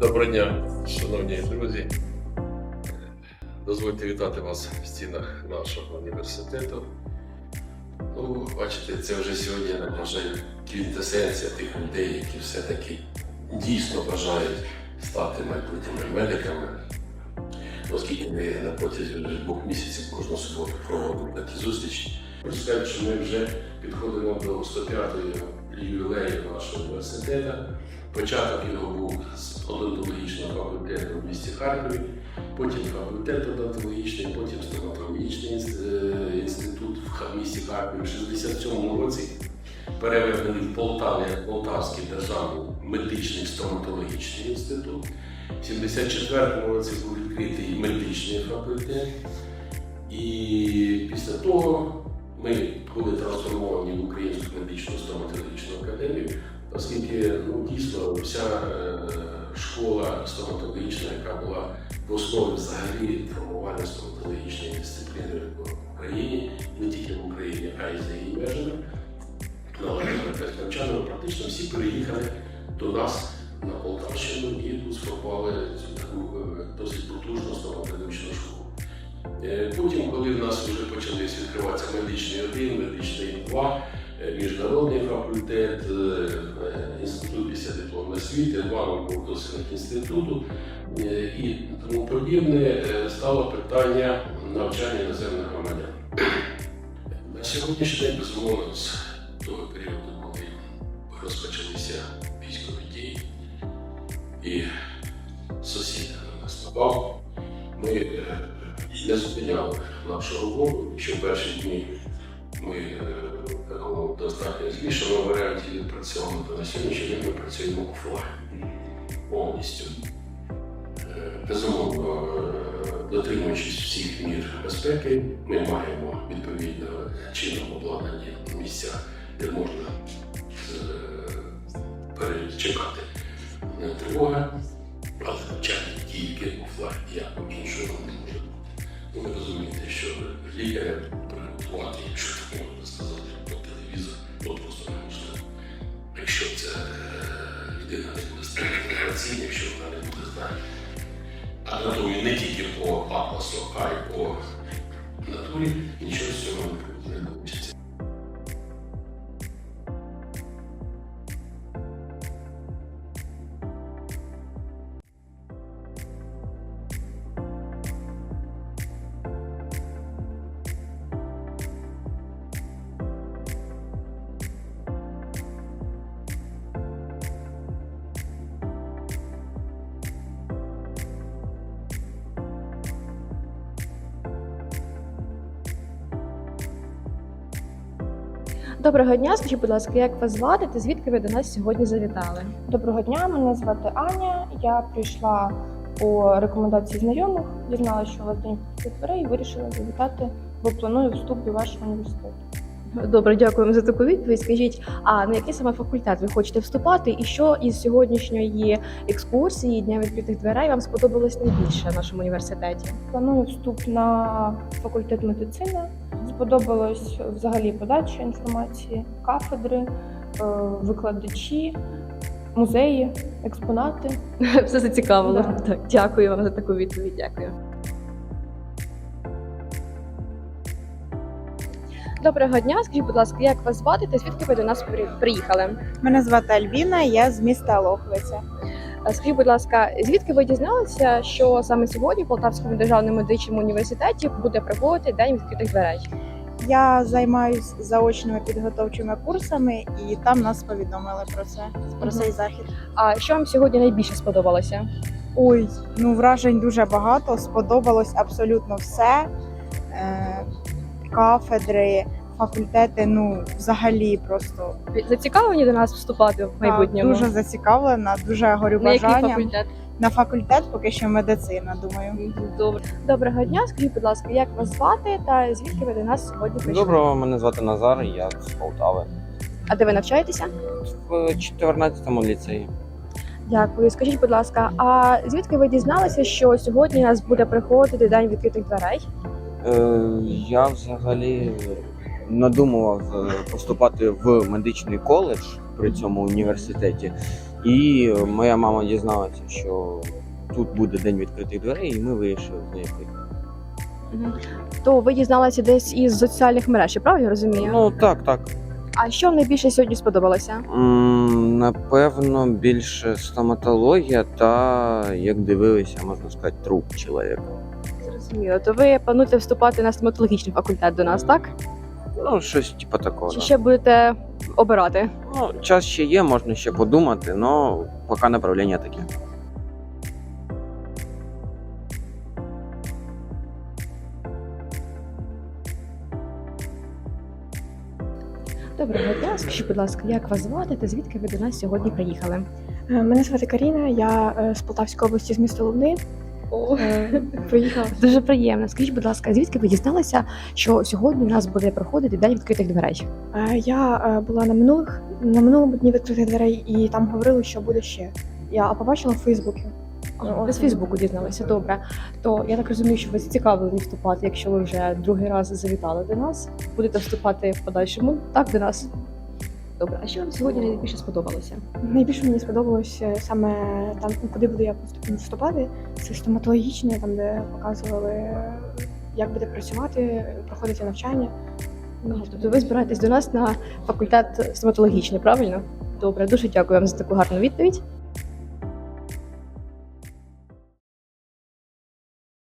Доброго дня, шановні друзі. Дозвольте вітати вас в стінах нашого університету. Ну, бачите, це вже сьогодні вже квінтесенція тих людей, які все-таки дійсно бажають стати майбутніми медиками. Оскільки ми на протязі двох місяців кожну суботу проводимо такі зустрічі. Сказати, що ми вже підходимо до 105-ї ювілею нашого університету. Початок його був з одонтологічного факультету в місті Харкові, потім факультет одонтологічний, потім стоматологічний е, інститут в місті Харкові. В 67-му році переведений в Полтаві як Полтавський державний медичний стоматологічний інститут. В 74-му році був відкритий медичний факультет. І після того ми були трансформовані в Українську медичну стоматологічну академію, оскільки ну, дійсно вся е, школа стоматологічна, яка була в основі взагалі формування стоматологічної дисципліни в Україні, не тільки в Україні, а й за її межами, належали навчаними, практично всі переїхали до нас на Полтавщину і тут сформували цю таку е, досить потужну стоматологічну школу. Е, Потім, коли в нас вже почались відкриватися медичний 1, медичний 2, е, міжнародний факультет, е, інститут після дипломної освіти, два науково-дослідних інституту і тому подібне, стало питання навчання іноземних громадян. На сьогоднішній день, безумовно, з того періоду, коли розпочалися військові дії і сусід на нас напав, ми не зупиняли нашу роботу. Що в перші дні ми е, такому достатньо змішаному варіанті відпрацьовували, то на сьогоднішній день ми працюємо офлайн повністю. Е, Безумовно, е, дотримуючись всіх мір безпеки, ми маємо відповідно чином обладнані місця, де можна перечекати тривоги, але навчати тільки офлайн, як іншого не. Ну, ви розумієте, що лікаря приготувати, якщо так можна сказати, по телевізору, то просто неможливо. Якщо це е, людина не буде стати якщо вона не буде знати анатомію не тільки по атласу, а й по натурі, нічого Доброго дня, скажіть, будь ласка, як вас звати та звідки ви до нас сьогодні завітали? Доброго дня, мене звати Аня. Я прийшла по рекомендації знайомих, дізналася, що у вас день дверей і вирішила завітати, бо планую вступ до вашого університету. Добре, дякуємо за таку відповідь. Скажіть, а на який саме факультет ви хочете вступати, і що із сьогоднішньої екскурсії дня відкритих дверей вам сподобалось найбільше в нашому університеті? Планую вступ на факультет медицини. Сподобалось взагалі подача інформації, кафедри, е, викладачі, музеї, експонати. Все зацікавило. Да. Так, дякую вам за таку відповідь. Дякую. Доброго дня, скажіть, будь ласка, як вас звати та звідки ви до нас приїхали? Мене звати Альбіна, я з міста Лохвиця. А Скажіть, будь ласка, звідки ви дізналися, що саме сьогодні в Полтавському державному медичному університеті буде проводити день відкритих дверей? Я займаюся заочними підготовчими курсами, і там нас повідомили про це про цей захід. А що вам сьогодні найбільше сподобалося? Ой, ну вражень дуже багато. Сподобалось абсолютно все. Е, кафедри, факультети. Ну, взагалі, просто Зацікавлені до нас вступати в так, майбутньому? дуже зацікавлена, дуже горю На який факультет? На факультет поки що медицина. Думаю. Добре. Доброго дня. Скажіть, будь ласка, як вас звати та звідки ви до нас сьогодні прийшли? Доброго, мене звати Назар, я з Полтави. А де ви навчаєтеся? В 14-му ліцеї. Дякую. Скажіть, будь ласка, а звідки ви дізналися, що сьогодні у нас буде приходити день відкритих дверей? Е, я взагалі надумував е, поступати в медичний коледж при цьому університеті. І моя мама дізналася, що тут буде день відкритих дверей, і ми вирішили з нею прийти. То ви дізналися десь із соціальних мереж, я правильно розумію? Ну так, так. А що вам найбільше сьогодні сподобалося? М, Напевно, більше стоматологія та, як дивилися, можна сказати, труп чоловіка. Зрозуміло. То ви плануєте вступати на стоматологічний факультет до нас, так? Ну, щось типу такого. Чи да. ще будете обирати? Ну, час ще є, можна ще подумати, але поки направлення таке. Доброго дня, скажіть, будь ласка, як вас звати та звідки ви до нас сьогодні приїхали? Е, Мене звати Каріна, я е, з Полтавської області з міста Лубни. Е, Приїхала. Дуже приємно. Скажіть, будь ласка, звідки ви дізналися, що сьогодні у нас буде проходити день відкритих дверей? Е, Я е, була на минулих на минулому дні відкритих дверей, і там говорили, що буде ще. Я побачила в Фейсбуці. Ви з Фейсбуку дізналися, добре. То я так розумію, що ви зацікавлені вступати, якщо ви вже другий раз завітали до нас. Будете вступати в подальшому так до нас. Добре, а що вам сьогодні найбільше сподобалося? Найбільше мені сподобалось е, саме там, куди буду я вступати. Це стоматологічне, там де показували, як буде працювати, проходити навчання. Ну, Тобто ви збираєтесь до нас на факультет стоматологічний, правильно? Добре, дуже дякую вам за таку гарну відповідь.